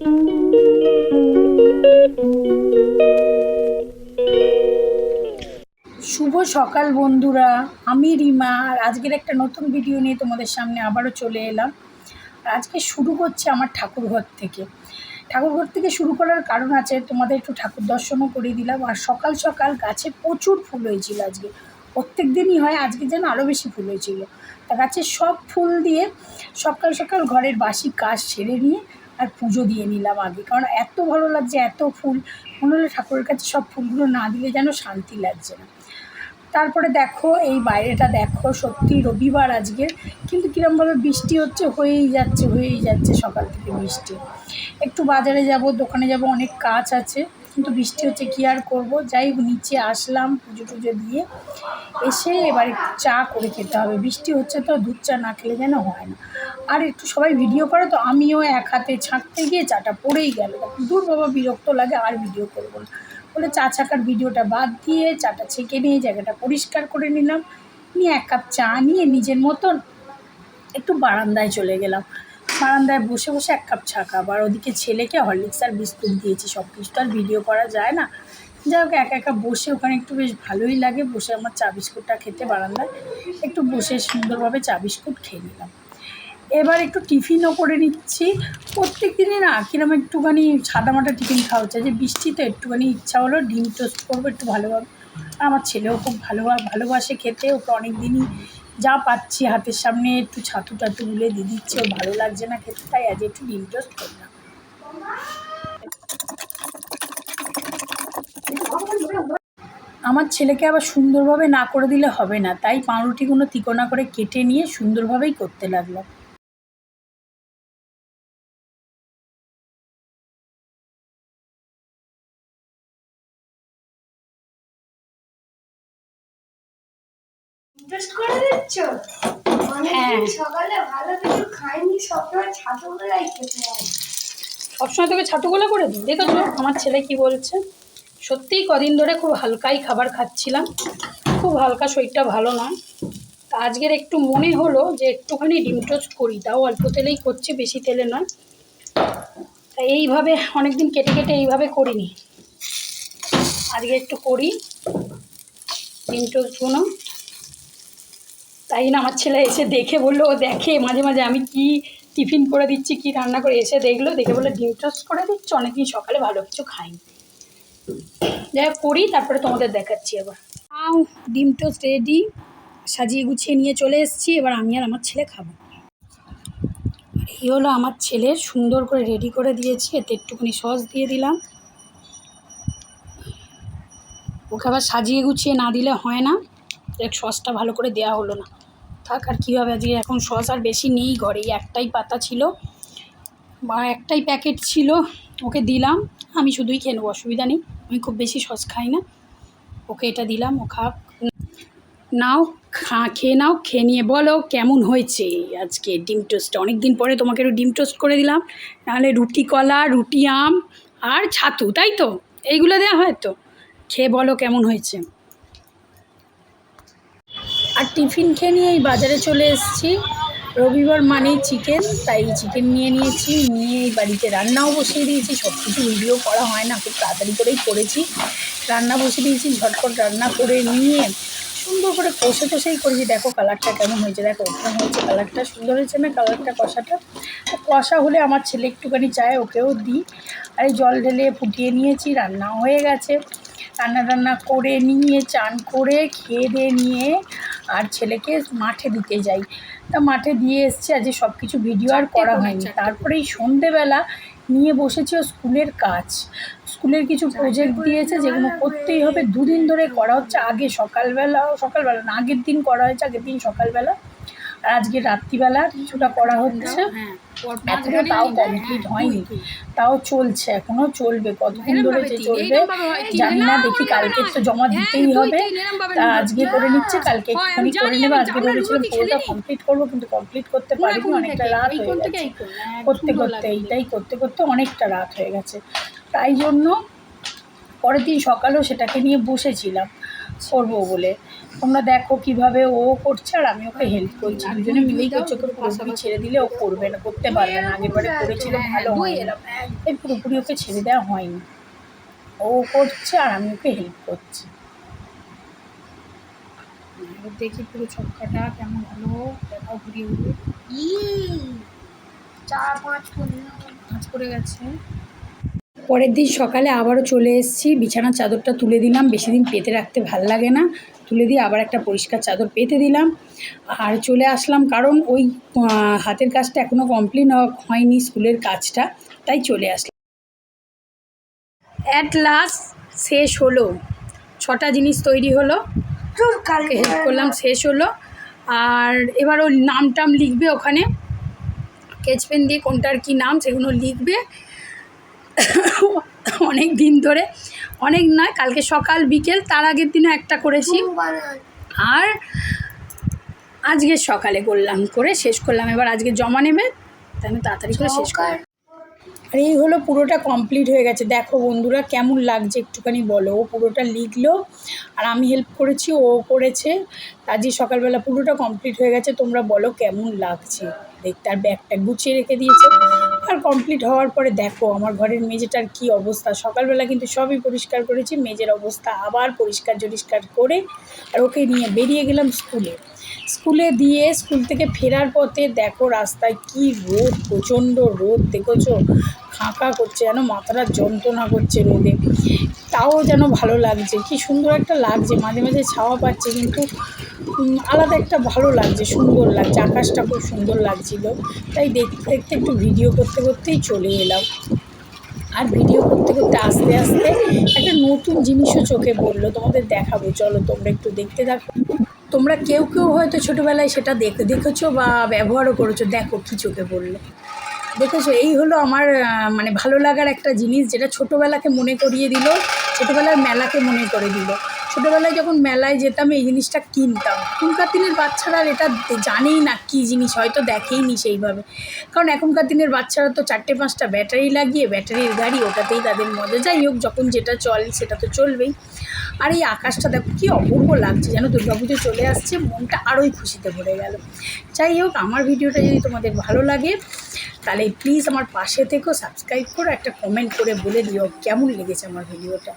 শুভ সকাল বন্ধুরা, আমি রিমা আর আজকের একটা নতুন ভিডিও নিয়ে তোমাদের সামনে আবারও চলে এলাম। আর আজকে শুরু করছে আমার ঠাকুরঘর থেকে। ঠাকুরঘর থেকে শুরু করার কারণ আছে, তোমাদের একটু ঠাকুর দর্শনও করে দিলাম। আর সকাল সকাল গাছে প্রচুর ফুল হয়েছিল আজকে। প্রত্যেক দিনই হয়, আজকে যেন আরও বেশি ফুল হয়েছিল। তা গাছের সব ফুল দিয়ে সকাল সকাল ঘরের বাসি কাজ সেরে নিয়ে আর পুজো দিয়ে নিলাম আগে। কারণ এত ভালো লাগছে, এত ফুল। মনে হলো ঠাকুরের কাছে সব ফুলগুলো না দিলে যেন শান্তি লাগছে না। তারপরে দেখো, এই বাইরেটা দেখো, সত্যি রবিবার আজকে। কিন্তু কীরমভাবে বৃষ্টি হচ্ছে, হয়েই যাচ্ছে হয়েই যাচ্ছে সকাল থেকে বৃষ্টি। একটু বাজারে যাব, দোকানে যাব, অনেক কাজ আছে। কিন্তু বৃষ্টি হচ্ছে, কী আর করব? যাই নিচে আসলাম পুজো টুজো দিয়ে। এসে এবার একটু চা করে খেতে হবে। বৃষ্টি হচ্ছে তো, দুধ চা না খেলে যেন হয় না। আর একটু সবাই ভিডিও করে তো, আমিও এক হাতে ছাঁকতে গিয়ে চাটা পড়েই গেল। দূর বাবা, বিরক্ত লাগে, আর ভিডিও করব না। বলে চা ছাকার ভিডিওটা বাদ দিয়ে চাটা ছেঁকে নিয়ে জায়গাটা পরিষ্কার করে নিলাম। নিয়ে এক কাপ চা নিয়ে নিজের মতন একটু বারান্দায় চলে গেলাম। বারান্দায় বসে বসে এক কাপ চা খাব। আর ওদিকে ছেলেকে হরলিক্স আর বিস্কুট দিয়েছি সব কিছু তো আর ভিডিও করা যায় না। যাই হোক, একা একা বসে ওখানে একটু বেশ ভালোই লাগে। বসে আমার চা বিস্কুটটা খেতে বারান্দায় একটু বসে সুন্দরভাবে চা বিস্কুট খেয়ে নিলাম। এবার একটু টিফিনও করে নিচ্ছি। প্রত্যেক দিনই না কিরম একটুখানি সাদামাটা টিফিন খাওয়া হচ্ছে যে বৃষ্টিতে একটুখানি ইচ্ছা হলো, ডিম টোস্ট করব একটু ভালোভাবে। আমার ছেলেও খুব ভালো ভালোবাসে খেতে। ওকে অনেক দিনই যা পাচ্ছি হাতের সামনে, একটু ছাতু টাতু গুলে দিয়ে দিচ্ছে ওর ভালো লাগছে না খেতে, তাই আজ একটু ডিম টোস্ট করলাম। আমার ছেলেকে আবার সুন্দরভাবে না করে দিলে হবে না, তাই পাউরুটিগুলো তিকোনা করে কেটে নিয়ে সুন্দরভাবেই করতে লাগলাম টেস্ট করে দিচ্ছ? হ্যাঁ। অনেকদিন সকালে ভালো কিছু খাইনি সবসময় ছাতু খেতে হয়। সবসময় তোকে ছাতুগুলো করে দিই। দেখেছ? আমার ছেলে কি বলছে? সত্যিই কদিন ধরে খুব হালকাই খাবার খাচ্ছিলাম। খুব হালকা শরীরটা ভালো নয়। তা আজকের একটু মনে হলো যে একটুখানি ডিম টোস্ট করি। তাও অল্প তেলেই করছি বেশি তেলে নয়। তা এইভাবে অনেকদিন কেটে কেটে এইভাবে করিনি। আজকে একটু করি। ডিম টোস্টগুলো। তাই না? আমার ছেলে এসে দেখে বলল, ও দেখে মাঝে মাঝে আমি কি টিফিন করে দিচ্ছি, কি রান্না করে এসে দেখল, দেখে বলল, ডিম টোস্ট করে দিচ্ছ? অনেকদিন সকালে ভালো কিছু খাইনি যাই করি, তারপরে তোমাদের দেখাচ্ছি এবার আও ডিম টোস্ট রেডি সাজিয়ে গুছিয়ে নিয়ে চলে এসেছি, এবার আমি আর আমার ছেলে খাব। এই হলো আমার ছেলে, সুন্দর করে রেডি করে দিয়েছি, এতে একটুখানি সস দিয়ে দিলাম। ওকে আবার সাজিয়ে গুছিয়ে না দিলে হয় না। সসটা ভালো করে দেওয়া হলো না। থাক, আর কী হবে? আজকে এখন সস আর বেশি নেই ঘরে। একটাই পাতা ছিল। বা একটাই প্যাকেট ছিল। ওকে দিলাম। আমি শুধুই খেয়ে নেব, অসুবিধা নেই। আমি খুব বেশি সস খাই না। ওকে এটা দিলাম, ও খাক। নাও, খা, খেয়ে নাও, খেয়ে নিয়ে বলো কেমন হয়েছে আজকে ডিম টোস্ট অনেক দিন পরে তোমাকে একটু ডিম টোস্ট করে দিলাম। নাহলে রুটি কলা, রুটি আম আর ছাতু, তাই তো? এইগুলো দেওয়া হয় তো? খেয়ে বলো কেমন হয়েছে। আর টিফিন খেয়ে নিয়ে এই বাজারে চলে এসেছি। রবিবার মানেই চিকেন, তাই চিকেন নিয়ে নিয়েছি, নিয়ে এই বাড়িতে রান্নাও বসিয়ে দিয়েছি সব কিছু ভিডিও করা হয় না, খুব তাড়াতাড়ি করেই করেছি। রান্না বসিয়ে দিয়েছি, ঝটপট রান্না করে নিয়ে সুন্দর করে কষে কষেই করেছি। দেখো কালারটা কেমন হয়েছে, দেখো কেমন হয়েছে কালারটা সুন্দর হয়েছে না, কালারটা কষাটা? কষা হলে আমার ছেলে একটুখানি চায়, ওকেও দিই। আর জল ঢেলে ফুটিয়ে নিয়েছি, রান্নাও হয়ে গেছে। রান্না টান্না করে নিয়ে চান করে খেয়ে দিয়ে নিয়ে আর ছেলেকে মাঠে দিতে যাই। তা মাঠে দিয়ে এসছে আজকে সব কিছু ভিডিও আর করা হয়নি। তারপরে এই সন্ধেবেলা নিয়ে বসেছি ও স্কুলের কাজ। স্কুলের কিছু প্রজেক্ট দিয়েছে যেগুলো করতেই হবে। দুদিন ধরে করা হচ্ছে। আগে সকালবেলা সকালবেলা না আগের দিন করা হয়েছে আগের দিন সকালবেলা আজকে রাত্রিবেলা কিছুটা করা হচ্ছে। এখনও তাও কমপ্লিট হয়নি। তাও চলছে এখনও চলবে। কতদিন ধরে যে চলবে জানি না দেখি কালকে তো জমা দিতেই হবে। তা আজকে করে নিচ্ছে কালকে একটুখানি করে নেবে। আজকে ভেবেছিলাম পুরোটা কমপ্লিট করব কিন্তু কমপ্লিট করতে পারিনি অনেকটা রাত হয়ে গেছে। করতে করতে এইটাই করতে করতে অনেকটা রাত হয়ে গেছে। তাই জন্য পরের দিন সকালেও সেটাকে নিয়ে বসেছিলাম করব বলে। তোমরা দেখো কীভাবে ও করছে আর আমি ওকে হেল্প করছি। দুজনে মিলেই করছে ওকে পুরোপুরি ছেড়ে দিলে ও করবে না করতে পারবে না। আগের বারে করেছিল ভালো হয় এই পুরোপুরি ওকে ছেড়ে দেওয়া হয়নি। ও করছে আর আমি ওকে হেল্প করছি। দেখি পুরো ছক্কাটা কেমন হলো দেখাও ঘুরিয়ে ঘুরিয়ে। চার পাঁচ কাজ করে গেছে। পরের দিন সকালে আবারও চলে এসেছি। বিছানার চাদরটা তুলে দিলাম। বেশি দিন পেতে রাখতে ভালো লাগে না। তুলে দিয়ে আবার একটা পরিষ্কার চাদর পেতে দিলাম। আর চলে আসলাম কারণ ওই হাতের কাজটা এখনও কমপ্লিট হয়নি স্কুলের কাজটা তাই চলে আসলাম। অ্যাট লাস্ট শেষ হলো। ছটা জিনিস তৈরি হলো। কালকে হেল্প করলাম শেষ হলো। আর এবার ওর নাম টাম লিখবে ওখানে। স্কেচ পেন দিয়ে কোনটার কী নাম সেগুলো লিখবে। অনেক দিন ধরে। অনেক নয় কালকে সকাল, বিকেল, তার আগের দিনও একটা করেছি। আর আজকে সকালে করলাম, করে শেষ করলাম। এবার আজকে জমা নেবে তাই আমি তাড়াতাড়ি করে শেষ করলাম আর এই হলো পুরোটা কমপ্লিট হয়ে গেছে। দেখো বন্ধুরা, কেমন লাগছে একটুখানি বলো। ও পুরোটা লিখলো, আর আমি হেল্প করেছি, ও করেছে। আজকে সকালবেলা পুরোটা কমপ্লিট হয়ে গেছে। তোমরা বলো কেমন লাগছে। দেখতে আর ব্যাগটা গুছিয়ে রেখে দিয়েছে। কমপ্লিট হওয়ার পরে দেখো, আমার ঘরের মেঝেটার কি অবস্থা? সকালবেলা কিন্তু সবই পরিষ্কার করেছি, মেঝের অবস্থা আবার পরিষ্কার জরিষ্কার করে আর ওকে নিয়ে বেরিয়ে গেলাম স্কুলে। স্কুলে দিয়ে স্কুল থেকে ফেরার পথে দেখো রাস্তায় কি রোদ, প্রচণ্ড রোদ, দেখেছ? ফাঁকা করছে যেন, মাথাটা যন্ত্রণা করছে রোদে। তাও যেন ভালো লাগছে, কি সুন্দর একটা লাগছে, মাঝে মাঝে ছাওয়া পাচ্ছে কিন্তু আলাদা একটা ভালো লাগছে, সুন্দর লাগছে, আকাশটা খুব সুন্দর লাগছিল। তাই দেখতে দেখতে একটু ভিডিও করতে করতেই চলে এলাম। আর ভিডিও করতে করতে আস্তে আস্তে একটা নতুন জিনিসও চোখে পড়ল। তোমাদের দেখাবো, চলো তোমরা একটু দেখতে থাকো। তোমরা কেউ কেউ হয়তো ছোটোবেলায় সেটা দেখ, দেখেছ বা ব্যবহারও করেছ। দেখো কী চোখে পড়ল। দেখেছ, এই হলো আমার মানে ভালো লাগার একটা জিনিস যেটা ছোটোবেলাকে মনে করিয়ে দিল, ছোটোবেলার মেলাকে মনে করে দিল। ছোটোবেলায় যখন মেলায় যেতাম, এই জিনিসটা কিনতাম। এখনকার দিনের বাচ্চারা এটা জানেই না কী জিনিস, হয়তো দেখেইনি সেইভাবে। কারণ এখনকার দিনের বাচ্চারা তো চারটে পাঁচটা ব্যাটারি লাগিয়ে, ব্যাটারির গাড়ি, ওটাতেই তাদের মজা। যাই হোক, যখন যেটা চলে সেটা তো চলবেই। আর এই আকাশটা দেখো, কী অপূর্ব লাগছে। যেন দুর্গাপুজো চলে আসছে, মনটা আরোই খুশিতে ভরে গেল। যাই হোক, আমার ভিডিওটা যদি তোমাদের ভালো লাগে, তাহলে প্লিজ আমার পাশে থেকেও সাবস্ক্রাইব করো, একটা কমেন্ট করে বলে দিও কেমন লেগেছে আমার ভিডিওটা।